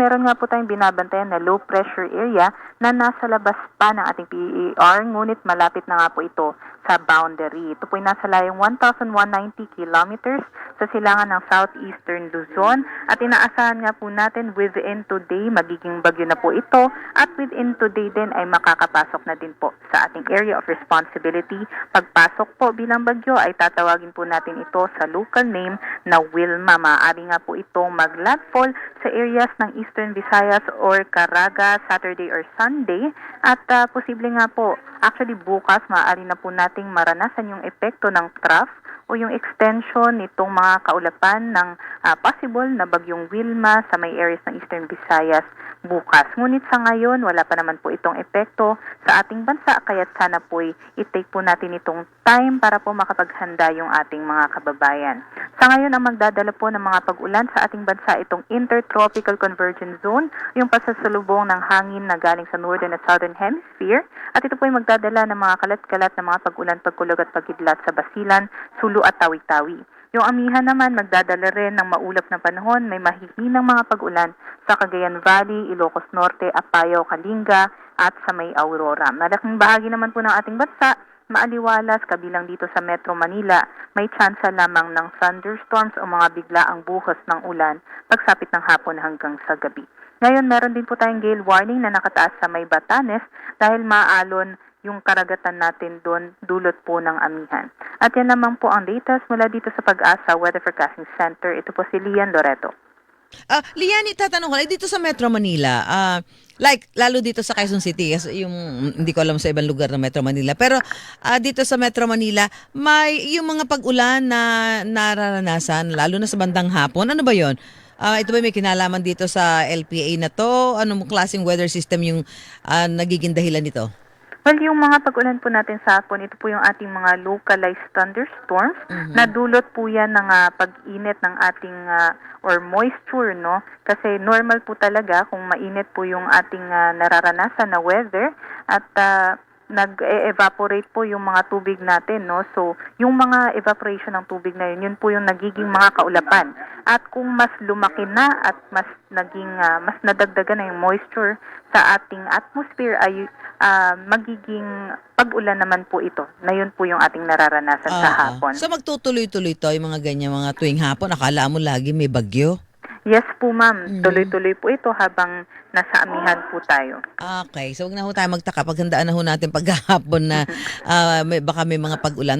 meron nga po tayong binabantayan na low pressure area na nasa labas pa ng ating PER, ngunit malapit na nga po ito sa boundary. Ito po ay nasa layong 1,190 kilometers sa silangan ng southeastern Luzon at inaasahan nga po natin within today magiging bagyo na po ito at within today din ay makakapasok na din po sa ating area of responsibility. Pagpasok po bilang bagyo ay tatawagin po natin ito sa local name na Wilma. Maaari nga po itong maglandfall sa areas ng Eastern Visayas or Caraga Saturday or Sunday. At ah, posible nga po. Actually bukas maaari na po nating maranasan yung epekto ng trough o yung extension nitong mga kaulapan ng ah, possible na bagyong Wilma sa may areas ng Eastern Visayas bukas. Ngunit sa ngayon, wala pa naman po itong epekto sa ating bansa, kaya sana po i-take po natin itong time para po makapaghanda yung ating mga kababayan. Sa ngayon, ang magdadala po ng mga pag-ulan sa ating bansa itong Intertropical Convergence Zone, yung pasasalubong ng hangin na galing sa Northern at Southern Hemisphere, at ito po ay magdadala ng mga kalat-kalat na mga pag-ulan, pagkulog at pagkidlat sa Basilan, Sulu at Tawi-Tawi. Yung amihan naman magdadala rin ng maulap na panahon, may mahihinang mga pag-ulan sa Cagayan Valley, Ilocos Norte, Apayao, Kalinga at sa may Aurora. Malaking bahagi naman po ng ating bansa, maaliwalas kabilang dito sa Metro Manila, may tsansa lamang ng thunderstorms o mga biglaang buhos ng ulan pagsapit ng hapon hanggang sa gabi. Ngayon, meron din po tayong gale warning na nakataas sa may Batanes dahil maalon yung karagatan natin doon dulot po ng amihan. At yan naman po ang latest mula dito sa Pag-asa Weather Forecasting Center. Ito po si Lian Loreto. Ah, Liani, tatanong ko lang, dito sa Metro Manila, ah, like, lalo dito sa Quezon City, yung, hindi ko alam sa ibang lugar ng Metro Manila, pero ah, dito sa Metro Manila, may yung mga pag-ulan na nararanasan, lalo na sa bandang hapon, ano ba yon? Ah, ito ba may kinalaman dito sa LPA na to? Anong klaseng weather system yung ah, nagiging dahilan nito? Well, yung mga pag-ulan po natin sa hapon, ito po yung ating mga localized thunderstorms Mhm. na dulot po yan ng ah, pag-init ng ating ah, or moisture, no? Kasi normal po talaga kung mainit po yung ating ah, nararanasan na weather at ah, nag-evaporate po yung mga tubig natin, no? So, yung mga evaporation ng tubig na yun, yun po yung nagiging mga kaulapan. At kung mas lumaki na at mas naging ah, mas nadagdagan na yung moisture sa ating atmosphere ay ah, magiging pag-ulan naman po ito. Na yun po yung ating nararanasan sa Ah, ah. hapon. So magtutuloy-tuloy to, yung mga ganyan, mga tuwing hapon, akala mo lagi may bagyo. Yes po ma'am, Mhm. tuloy-tuloy po ito habang nasa amihan po tayo. Okay, so wag na ho tayo magtaka. Paghandaan na ho natin paghahapon na ah, may, baka may mga pag-ulan.